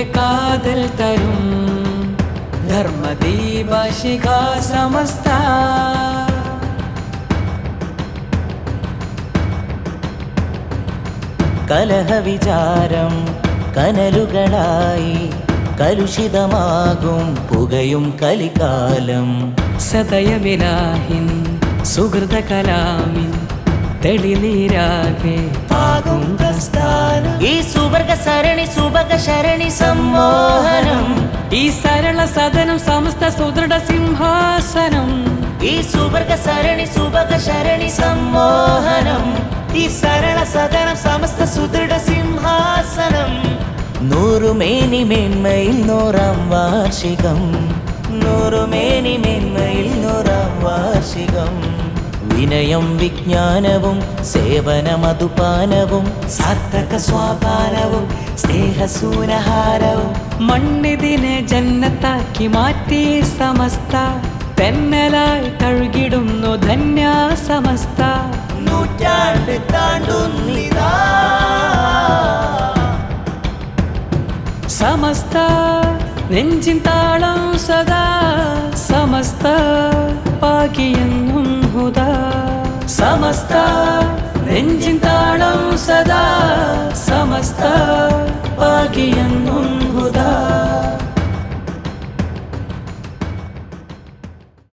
ദീനിന്റെ കാതൽ തരും. ധർമ്മദീപ സമസ്ത. കലഹ വിചാരം കനലുകളായി കലുഷിതമാകും പുകയും കലികാലം. സതയമിലാഹിൻ സുഹൃത കലാമിൻ തെളിനീരാകെ പാകും പ്രസ്ഥാനം. ഈ സുവർഗ സരണി സുഭക ശരണി സമ്മോഹനം. ഈ സരള സദനം സമസ്ത സുദൃഢ സിംഹാസനം. ഈ സുവർഗ സരണി സുഭക ശരണി സമ്മോഹനം. ഈ സരള സദനം സമസ്ത സുദൃഢ സിംഹാസനം. നൂറുമേനി മേന്മയിൽ നൂറാം വാർഷികം. നൂറുമേനി മേന്മയിൽ നൂറാം വാർഷികം. വിനയം വിജ്ഞാനവും സേവനമതുപാനവും സാർത്ഥക സ്വാപാനവും സ്നേഹസൂനഹാരവും. മണ്ണിതിനെ ജന്നത്താക്കി മാറ്റി സമസ്ത. തെന്നലായി തഴുകിടുന്നു ധന്യ സമസ്ത നൂറ്റാണ്ട് താണ്ടുന്നിതാ. സമസ്ത നെഞ്ചിൻ താളം സദാ. സമസ്ത പാകിയെന്നും ഹുദാ സമസ്ത നെഞ്ചിൻ താളം സദാ